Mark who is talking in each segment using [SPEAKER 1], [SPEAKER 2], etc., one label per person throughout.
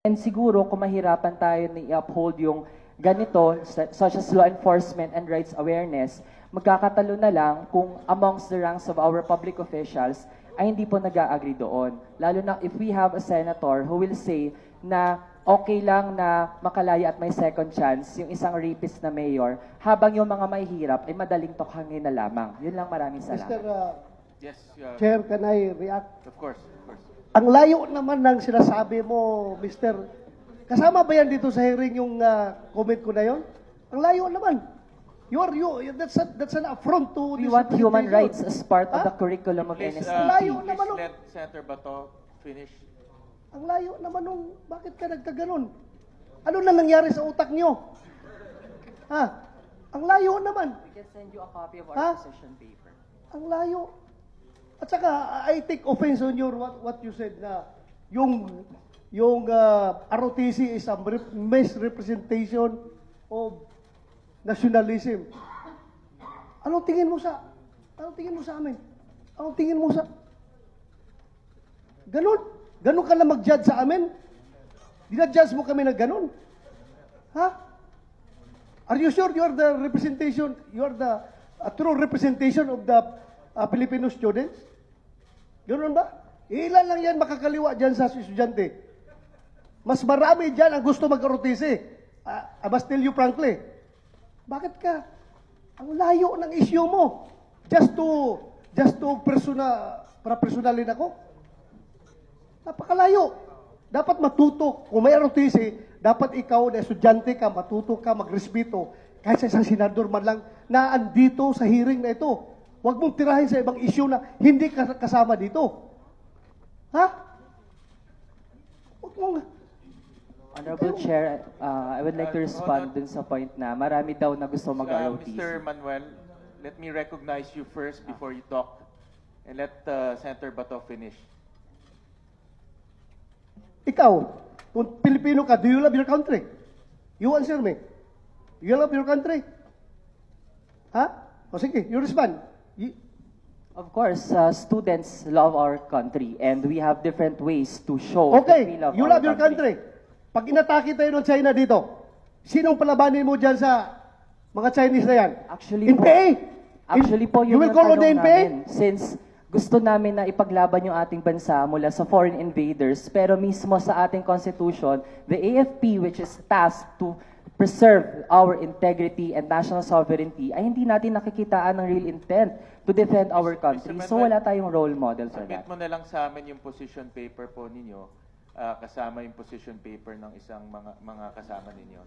[SPEAKER 1] And siguro kung mahirapan tayo na i-uphold yung ganito, su- such as law enforcement and rights awareness, magkakatalo na lang kung amongst the ranks of our public officials ay hindi po nag-agree doon. Lalo na if we have a senator who will say na okay lang na makalaya at may second chance yung isang rapist na mayor, habang yung mga mahihirap ay madaling tokhangin na lamang. Yun lang maraming
[SPEAKER 2] Mr.
[SPEAKER 1] salamat.
[SPEAKER 2] uh,
[SPEAKER 3] Yes, uh,
[SPEAKER 2] Chair, can I react?
[SPEAKER 3] of course, of course.
[SPEAKER 2] Ang layo naman ng sinasabi mo, Mr. Kasama ba yan dito sa hearing yung uh, comment ko na yon? Ang layo naman. You are you. That's a, that's an affront to
[SPEAKER 1] We want human rights as part of
[SPEAKER 2] Ha?
[SPEAKER 1] the curriculum of
[SPEAKER 3] Please,
[SPEAKER 1] NSTP.
[SPEAKER 3] uh,
[SPEAKER 2] Layo
[SPEAKER 3] please
[SPEAKER 2] naman, oh.
[SPEAKER 3] let Senator Bato finish.
[SPEAKER 2] Ang layo naman nung bakit ka nagkaganon? Ano na nangyari sa utak nyo? Ha? Ang layo naman.
[SPEAKER 1] We can send you a copy of
[SPEAKER 2] Ha?
[SPEAKER 1] our position paper.
[SPEAKER 2] Ang layo. At saka, I take offense on your what, what you said na yung yung uh, ROTC is a rep- misrepresentation of nationalism. Anong tingin mo sa Anong tingin mo sa amin? Anong tingin mo sa Ganon? Ganon ka na mag-judge sa amin? Dinadjudge mo kami na ganon? Ha? Are you sure you are the representation, you are the a true representation of the uh, Filipino students? Ganoon ba? Ilan lang yan makakaliwa dyan sa estudyante? Mas marami dyan ang gusto mag-ROTC. Uh, tell you frankly. Bakit ka? Ang layo ng issue mo. Just to, just to persona, para personalin ako? Napakalayo. Dapat matuto. Kung may ROTC, dapat ikaw na estudyante ka, matuto ka, magrespeto. Kahit sa isang senador man lang na andito sa hearing na ito. Huwag mong tirahin sa ibang issue na hindi ka kasama dito. Ha? Huwag mong...
[SPEAKER 1] Honorable Chair, uh, I would like to
[SPEAKER 3] Uh,
[SPEAKER 1] respond dun sa point na marami daw na gusto
[SPEAKER 3] Uh,
[SPEAKER 1] mag-ROTC.
[SPEAKER 3] Mr. Manuel, let me recognize you first before you talk. And let uh, Senator Bato finish.
[SPEAKER 2] Ikaw, kung Pilipino ka, do you love your country? You answer me. You love your country? Ha? O sige, you respond. You-
[SPEAKER 1] Of course, uh, students love our country and we have different ways to show that we
[SPEAKER 2] Okay,
[SPEAKER 1] love
[SPEAKER 2] you
[SPEAKER 1] our
[SPEAKER 2] love your country. Pag inatake tayo ng China dito, sinong palabanin mo dyan sa mga Chinese na yan?
[SPEAKER 1] Actually po,
[SPEAKER 2] NPA?
[SPEAKER 1] actually po,
[SPEAKER 2] you
[SPEAKER 1] yun
[SPEAKER 2] will
[SPEAKER 1] yung
[SPEAKER 2] call on the
[SPEAKER 1] tanong
[SPEAKER 2] NPA?
[SPEAKER 1] namin. Since gusto namin na ipaglaban yung ating bansa mula sa foreign invaders, pero mismo sa ating constitution, the AFP, which is tasked to preserve our integrity and national sovereignty, ay hindi natin nakikitaan ng real intent to defend our country. So wala tayong role model for
[SPEAKER 3] Submit
[SPEAKER 1] that.
[SPEAKER 3] mo na lang sa amin yung position paper po ninyo, ah, kasama yung position paper ng isang mga mga kasama ninyo.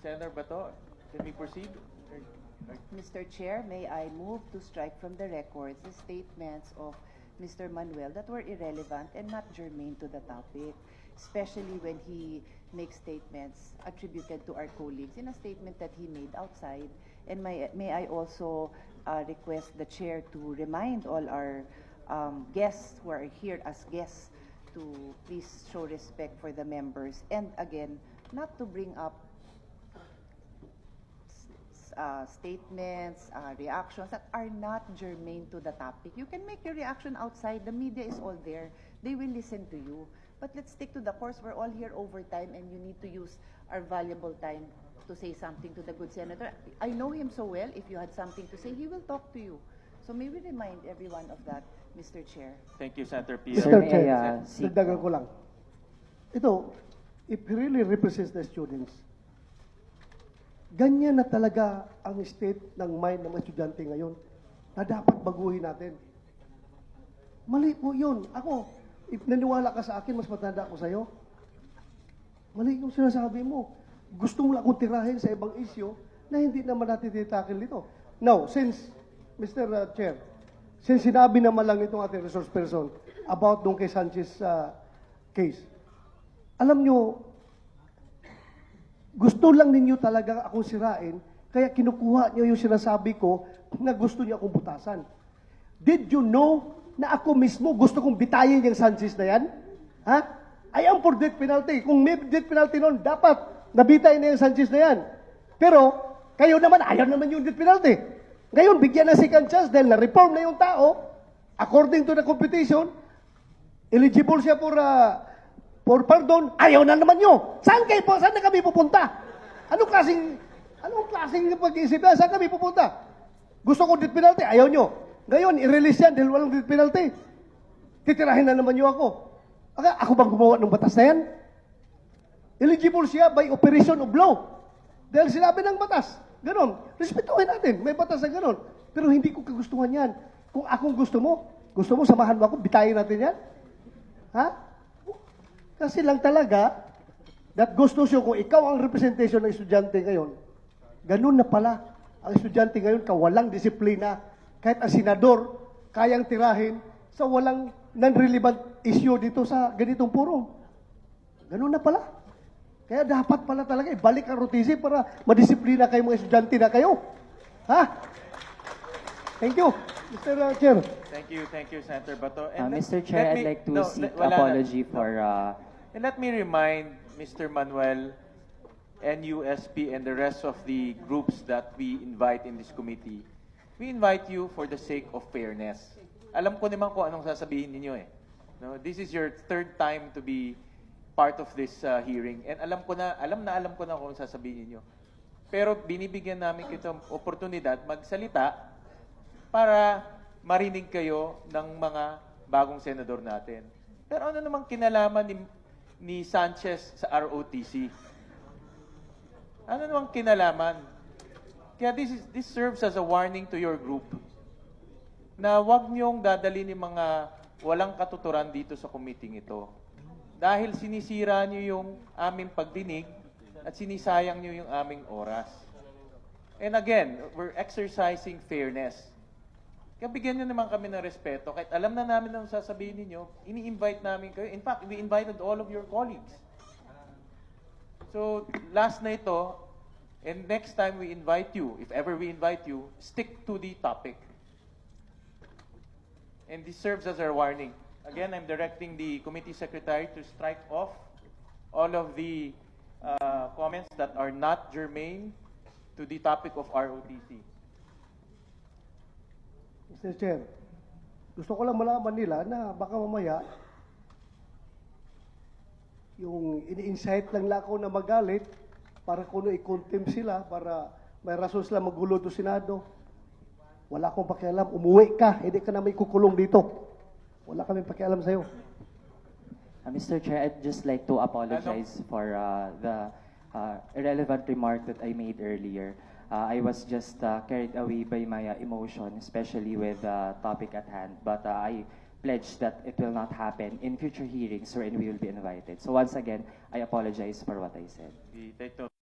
[SPEAKER 3] Senator Bato, can we proceed?
[SPEAKER 4] Mr. Chair, may I move to strike from the records the statements of Mr. Manuel that were irrelevant and not germane to the topic, especially when he makes statements attributed to our colleagues in a statement that he made outside. And may, may I also uh, request the chair to remind all our um, guests who are here as guests to please show respect for the members and again, not to bring up uh, statements, uh, reactions that are not germane to the topic. You can make your reaction outside. The media is all there. They will listen to you. But let's stick to the course. We're all here overtime and you need to use our valuable time to say something to the good senator. I know him so well. If you had something to say, he will talk to you. So may we remind everyone of that, Mr. Chair.
[SPEAKER 3] Thank you, Senator Pia.
[SPEAKER 1] Sir,
[SPEAKER 2] Mr.
[SPEAKER 1] may
[SPEAKER 2] Chair,
[SPEAKER 1] I, uh, seek-
[SPEAKER 2] dagdagan ko lang. Ito, if he really represents the students, ganyan na talaga ang state ng mind ng mga estudyante ngayon na dapat baguhin natin. Mali po yun. Ako, if naniwala ka sa akin, mas matanda ako sa'yo. Mali yung sinasabi mo. Gusto mo lang akong tirahin sa ibang issue na hindi naman natin titakel dito. Now, since, Mr. uh, Chair, since sinabi naman lang itong ating resource person about nung kay Sanchez uh, case, alam nyo, gusto lang ninyo talaga akong sirain, kaya kinukuha nyo yung sinasabi ko na gusto niyo akong butasan. Did you know na ako mismo gusto kong bitayin yung Sanchez na yan? Ha? I am for death penalty. Kung may death penalty noon, dapat nabitay na yung Sanchez na yan. Pero, kayo naman, ayaw naman yung death penalty. Ngayon, bigyan na second chance dahil na-reform na yung tao, according to the competition, eligible siya for uh, for pardon, ayaw na naman nyo. Saan kayo po? Saan na kami pupunta? Anong klaseng, anong klaseng pag-iisip yan? Saan kami pupunta? Gusto ko death penalty, ayaw nyo. Ngayon, i-release yan dahil walang penalty. Titirahin na naman nyo ako. Aka, ako bang gumawa ng batas na yan? Eligible siya by operation of law. Dahil sinabi ng batas. Ganon. Respetuhin natin. May batas na ganon. Pero hindi ko kagustuhan yan. Kung akong gusto mo, gusto mo samahan mo ako, bitayin natin yan? Ha? Kasi lang talaga, that goes to kung ikaw ang representation ng estudyante ngayon, ganun na pala. Ang estudyante ngayon, kawalang disiplina. Kahit ang senador, kayang tirahin sa walang non-relevant issue dito sa ganitong forum. Ganun na pala. Kaya dapat pala talaga ibalik ang rotisip para madisiplina kayo mga estudyante na kayo. Ha? Thank you, Mr. Chair.
[SPEAKER 3] Thank you, thank you, Senator Bato.
[SPEAKER 1] Uh,
[SPEAKER 3] let-
[SPEAKER 1] Mr. Chair,
[SPEAKER 3] let
[SPEAKER 1] I'd
[SPEAKER 3] me-
[SPEAKER 1] like to
[SPEAKER 3] no,
[SPEAKER 1] seek
[SPEAKER 3] na.
[SPEAKER 1] apology for uh,
[SPEAKER 3] And let me remind Mr. Manuel, NUSP, and the rest of the groups that we invite in this committee. We invite you for the sake of fairness. Alam ko naman kung anong sasabihin ninyo eh. No, this is your third time to be part of this uh, hearing. And alam ko na, alam na alam ko na kung sasabihin ninyo. Pero binibigyan namin kitong oportunidad magsalita para marinig kayo ng mga bagong senador natin. Pero ano namang kinalaman ni, ni Sanchez sa ROTC? Ano namang kinalaman? Kaya this, is, this serves as a warning to your group na wag niyong dadalhin yung mga walang katuturan dito sa committee ito. Dahil sinisira niyo yung aming pagdinig at sinisayang niyo yung aming oras. And again, we're exercising fairness. Kaya bigyan nyo naman kami ng respeto. Kahit alam na namin ang sasabihin ninyo, ini-invite namin kayo. In fact, we invited all of your colleagues. So, last na ito, and next time we invite you, if ever we invite you, stick to the topic. And this serves as our warning. Again, I'm directing the committee secretary to strike off all of the uh, comments that are not germane to the topic of ROTC.
[SPEAKER 2] Mr. Chair, gusto ko lang malaman nila na baka mamaya yung ini-incite lang lang ako na magalit para kuno i-contempt sila para may rason sila magulo do Senado. Wala akong pakialam. Umuwi ka. Hindi ka na may kukulong dito. Wala kami pakialam sa'yo.
[SPEAKER 1] Uh, Mr. Chair, I'd just like to apologize for uh, the uh, irrelevant remark that I made earlier. Uh, I was just uh, carried away by my uh, emotion, especially with the topic at hand. But uh, I pledge that it will not happen in future hearings wherein we will be invited. So once again, I apologize for what I said.
[SPEAKER 3] We take note.